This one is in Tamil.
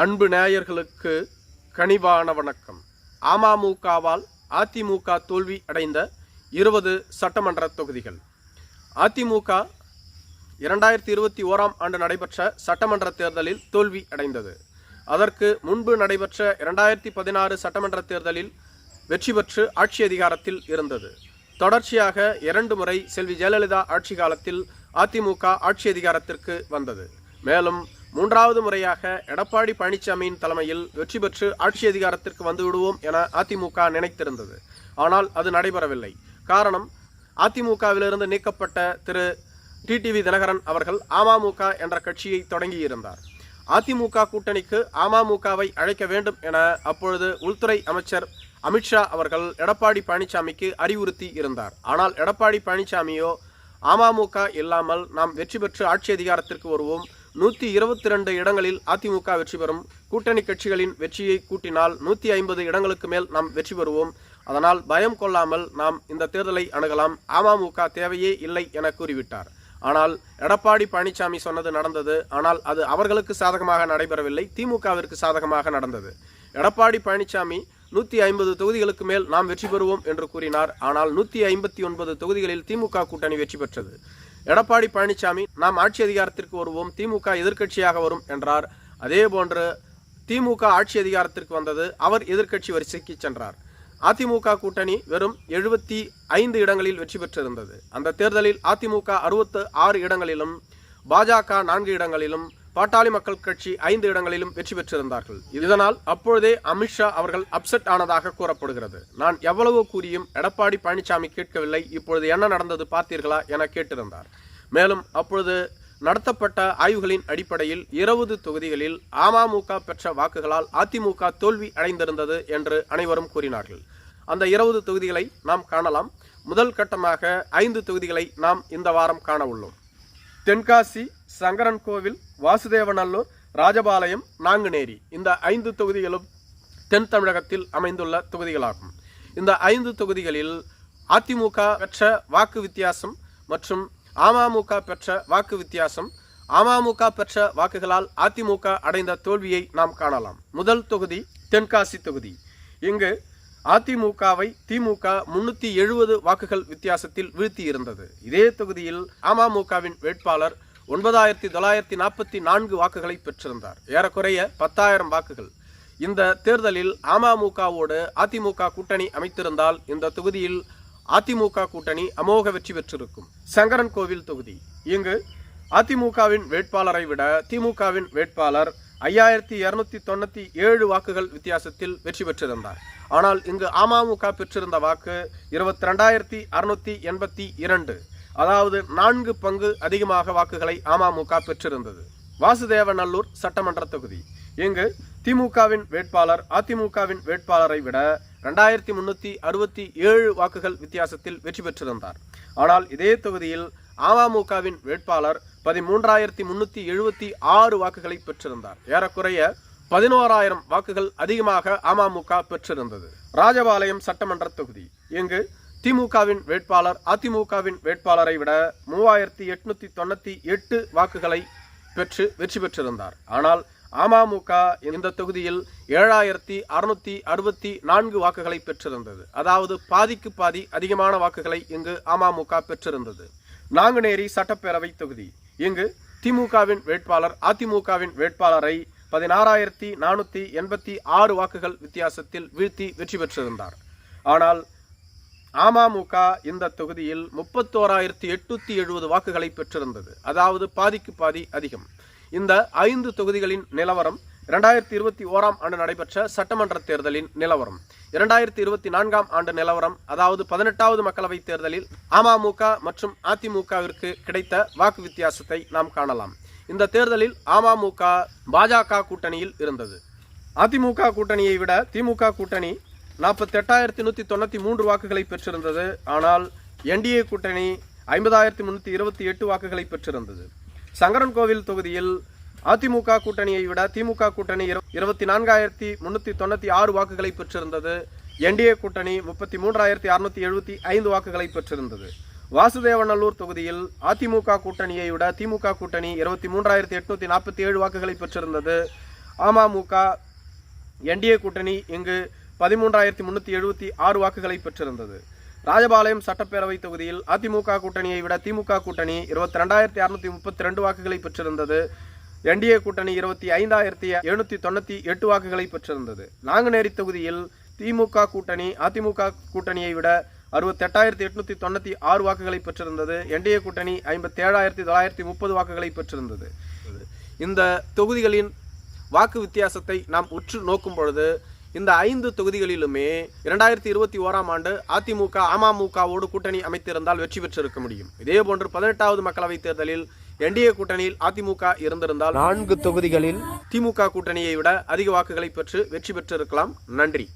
அன்பு நேயர்களுக்கு கனிவான வணக்கம். அமமுகவால் அதிமுக தோல்வி அடைந்த இருபது சட்டமன்ற தொகுதிகள். அதிமுக இரண்டாயிரத்தி இருபத்தி ஓராம் ஆண்டு நடைபெற்ற சட்டமன்ற தேர்தலில் தோல்வி அடைந்தது. அதற்கு முன்பு நடைபெற்ற இரண்டாயிரத்தி பதினாறு சட்டமன்ற தேர்தலில் வெற்றி பெற்று ஆட்சி அதிகாரத்தில் இருந்தது. தொடர்ச்சியாக இரண்டு முறை செல்வி ஜெயலலிதா ஆட்சி காலத்தில் அதிமுக ஆட்சி அதிகாரத்திற்கு வந்தது. மேலும் மூன்றாவது முறையாக எடப்பாடி பழனிசாமியின் தலைமையில் வெற்றி பெற்று ஆட்சி அதிகாரத்திற்கு வந்துவிடுவோம் என அதிமுக நினைத்திருந்தது. ஆனால் அது நடைபெறவில்லை. காரணம் அதிமுகவிலிருந்து நீக்கப்பட்ட திரு. டிடிவி தினகரன் அவர்கள் அமமுக என்ற கட்சியை தொடங்கியிருந்தார். அதிமுக கூட்டணிக்கு அமமுகவை அழைக்க வேண்டும் என அப்பொழுது உள்துறை அமைச்சர் அமித்ஷா அவர்கள் எடப்பாடி பழனிசாமிக்கு அறிவுறுத்தி இருந்தார். ஆனால் எடப்பாடி பழனிசாமியோ அமமுக இல்லாமல் நாம் வெற்றி பெற்று ஆட்சி அதிகாரத்திற்கு வருவோம். நூற்றி இருபத்தி ரெண்டு இடங்களில் அதிமுக வெற்றி பெறும். கூட்டணி கட்சிகளின் வெற்றியை கூட்டினால் நூற்றி ஐம்பது இடங்களுக்கு மேல் நாம் வெற்றி பெறுவோம். அதனால் பயம் கொள்ளாமல் நாம் இந்த தேர்தலை அணுகலாம். அமமுக தேவையே இல்லை என கூறிவிட்டார். ஆனால் எடப்பாடி பழனிசாமி சொன்னது நடந்தது. ஆனால் அது அவர்களுக்கு சாதகமாக நடைபெறவில்லை திமுகவிற்கு சாதகமாக நடந்தது. எடப்பாடி பழனிசாமி நூற்றி ஐம்பது தொகுதிகளுக்கு மேல் நாம் வெற்றி பெறுவோம் என்று கூறினார். ஆனால் நூற்றி ஐம்பத்தி ஒன்பது தொகுதிகளில் திமுக கூட்டணி வெற்றி பெற்றது. எடப்பாடி பழனிசாமி நாம் ஆட்சி அதிகாரத்திற்கு வருவோம் திமுக எதிர்க்கட்சியாக வரும் என்றார். அதே போன்று திமுக ஆட்சி அதிகாரத்திற்கு வந்தது அவர் எதிர்க்கட்சி வரிசைக்கு சென்றார். அதிமுக கூட்டணி வெறும் எழுபத்தி ஐந்து இடங்களில் வெற்றி பெற்றிருந்தது. அந்த தேர்தலில் அதிமுக அறுபத்து ஆறு இடங்களிலும் பாஜக நான்கு இடங்களிலும் பாட்டாளி மக்கள் கட்சி ஐந்து இடங்களிலும் வெற்றி பெற்றிருந்தார்கள். இதனால் அப்பொழுதே அமித்ஷா அவர்கள் அப்செட் ஆனதாக கூறப்படுகிறது. நான் எவ்வளவு கூறியும் எடப்பாடி பழனிசாமி கேட்கவில்லை. இப்பொழுது என்ன நடந்தது பார்த்தீர்களா என கேட்டிருந்தார். மேலும் அப்பொழுது நடத்தப்பட்ட ஆய்வுகளின் அடிப்படையில் இருபது தொகுதிகளில் அமமுக பெற்ற வாக்குகளால் அதிமுக தோல்வி அடைந்திருந்தது என்று அனைவரும் கூறினார்கள். அந்த இருபது தொகுதிகளை நாம் காணலாம். முதல் கட்டமாக ஐந்து தொகுதிகளை நாம் இந்த வாரம் காண உள்ளோம். தென்காசி சங்கரன் கோவில் வாசுதேவநல்லூர் ராஜபாளையம் நாங்குநேரி. இந்த ஐந்து தொகுதிகளும் தென் தமிழகத்தில் அமைந்துள்ள தொகுதிகளாகும். இந்த ஐந்து தொகுதிகளில் அதிமுக பெற்ற வாக்கு வித்தியாசம் மற்றும் அமமுக பெற்ற வாக்கு வித்தியாசம் அமமுக பெற்ற வாக்குகளால் அதிமுக அடைந்த தோல்வியை நாம் காணலாம். முதல் தொகுதி தென்காசி தொகுதி. இங்கு அதிமுகவை திமுக முன்னூற்றி எழுபது வாக்குகள் வித்தியாசத்தில் வீழ்த்தி இருந்தது இதே தொகுதியில் அமமுகவின் வேட்பாளர் ஒன்பதாயிரத்தி தொள்ளாயிரத்தி நாற்பத்தி நான்கு வாக்குகளை பெற்றிருந்தார். ஏறக்குறைய பத்தாயிரம் வாக்குகள். இந்த தேர்தலில் அமமுகவோடு அதிமுக கூட்டணி அமைத்திருந்தால் இந்த தொகுதியில் அதிமுக கூட்டணி அமோக வெற்றி பெற்றிருக்கும். சங்கரன் கோவில் தொகுதி. இங்கு அதிமுகவின் வேட்பாளரை விட திமுகவின் வேட்பாளர் ஐயாயிரத்தி இருநூத்தி தொண்ணூத்தி ஏழு வாக்குகள் வித்தியாசத்தில் வெற்றி பெற்றிருந்தார். ஆனால் இங்கு அமமுக பெற்றிருந்த வாக்கு இருபத்தி ரெண்டாயிரத்தி அறுநூத்தி எண்பத்தி இரண்டு. அதாவது நான்கு பங்கு அதிகமாக வாக்குகளை அமமுக பெற்றிருந்தது. வாசுதேவநல்லூர் சட்டமன்ற தொகுதி. இங்கு திமுகவின் வேட்பாளர் அதிமுகவின் வேட்பாளரை விட ரெண்டாயிரத்தி முன்னூத்தி அறுபத்தி ஏழு வாக்குகள் வித்தியாசத்தில் வெற்றி பெற்றிருந்தார். ஆனால் இதே தொகுதியில் அமமுகவின் வேட்பாளர் பதிமூன்றாயிரத்தி முன்னூத்தி எழுபத்தி ஆறு வாக்குகளை பெற்றிருந்தார். ஏறக்குறைய பதினோராயிரம் வாக்குகள் அதிகமாக அமமுக பெற்றிருந்தது. ராஜபாளையம் சட்டமன்ற தொகுதி. இங்கு திமுகவின் வேட்பாளர் அதிமுகவின் வேட்பாளரை விட மூவாயிரத்தி எட்நூத்தி தொண்ணூத்தி எட்டு வாக்குகளை பெற்று வெற்றி பெற்றிருந்தார். ஆனால் அமமுக இந்த தொகுதியில் ஏழாயிரத்தி அறுநூத்தி அறுபத்தி நான்கு வாக்குகளை பெற்றிருந்தது. அதாவது பாதிக்கு பாதி அதிகமான வாக்குகளை இங்கு அமமுக பெற்றிருந்தது. நாங்குநேரி சட்டப்பேரவை தொகுதி. இங்கு திமுகவின் வேட்பாளர் அதிமுகவின் வேட்பாளரை பதினாறாயிரத்தி நானூற்றி எண்பத்தி ஆறு வாக்குகள் வித்தியாசத்தில் வீழ்த்தி வெற்றி பெற்றிருந்தார். ஆனால் அமமுக இந்த தொகுதியில் முப்பத்தோராயிரத்தி எட்நூத்தி எழுபது வாக்குகளை பெற்றிருந்தது. அதாவது பாதிக்கு பாதி அதிகம். இந்த ஐந்து தொகுதிகளின் நிலவரம் இரண்டாயிரத்தி இருபத்தி ஓராம் ஆண்டு நடைபெற்ற சட்டமன்ற தேர்தலின் நிலவரம். இரண்டாயிரத்தி இருபத்தி நான்காம் ஆண்டு நிலவரம் அதாவது பதினெட்டாவது மக்களவைத் தேர்தலில் அமமுக மற்றும் அதிமுகவிற்கு கிடைத்த வாக்கு வித்தியாசத்தை நாம் காணலாம். இந்த தேர்தலில் அமமுக பாஜக கூட்டணியில் இருந்தது. அதிமுக கூட்டணியை விட திமுக கூட்டணி நாற்பத்தெட்டாயிரத்தி நூற்றி தொண்ணூற்றி மூன்று வாக்குகளை பெற்றிருந்தது. ஆனால் என்டிஏ கூட்டணி ஐம்பதாயிரத்தி முன்னூற்றி இருபத்தி எட்டு வாக்குகளை பெற்றிருந்தது. சங்கரன்கோவில் தொகுதியில் அதிமுக கூட்டணியை விட திமுக கூட்டணி இருபத்தி நான்காயிரத்தி முன்னூற்றி தொண்ணூற்றி ஆறு வாக்குகளை பெற்றிருந்தது. என்டிஏ கூட்டணி முப்பத்தி மூன்றாயிரத்தி அறுநூற்றி எழுபத்தி ஐந்து வாக்குகளை பெற்றிருந்தது. வாசுதேவநல்லூர் தொகுதியில் அதிமுக கூட்டணியை விட திமுக கூட்டணி இருபத்தி மூன்றாயிரத்தி எட்நூற்றி நாற்பத்தி ஏழு வாக்குகளை பெற்றிருந்தது. அமமுக என்டிஏ கூட்டணி இங்கு பதிமூன்றாயிரத்தி முன்னூற்றி எழுபத்தி ஆறு வாக்குகளை பெற்றிருந்தது. ராஜபாளையம் சட்டப்பேரவை தொகுதியில் அதிமுக கூட்டணியை விட திமுக கூட்டணி இருபத்தி ரெண்டாயிரத்தி அறுநூத்தி முப்பத்தி ரெண்டு வாக்குகளை பெற்றிருந்தது. என்டிஏ கூட்டணி இருபத்தி ஐந்தாயிரத்தி எழுநூத்தி தொண்ணூற்றி எட்டு வாக்குகளை பெற்றிருந்தது. நாங்குநேரி தொகுதியில் திமுக கூட்டணி அதிமுக கூட்டணியை விட அறுபத்தெட்டாயிரத்தி எட்நூத்தி தொண்ணூற்றி ஆறு வாக்குகளை பெற்றிருந்தது. என்டிஏ கூட்டணி ஐம்பத்தேழாயிரத்தி தொள்ளாயிரத்தி முப்பது வாக்குகளை பெற்றிருந்தது. இந்த தொகுதிகளின் வாக்கு வித்தியாசத்தை நாம் உற்று நோக்கும் பொழுது இந்த ஐந்து தொகுதிகளிலுமே இரண்டாயிரத்தி இருபத்தி ஓராம் ஆண்டு அதிமுக அமமுகவோடு கூட்டணி அமைத்திருந்தால் வெற்றி பெற்றிருக்க முடியும். இதேபோன்று பதினெட்டாவது மக்களவைத் தேர்தலில் என்டிஏ கூட்டணியில் அதிமுக இருந்திருந்தால் நான்கு தொகுதிகளில் திமுக கூட்டணியை விட அதிக வாக்குகளை பெற்று வெற்றி பெற்றிருக்கலாம். நன்றி.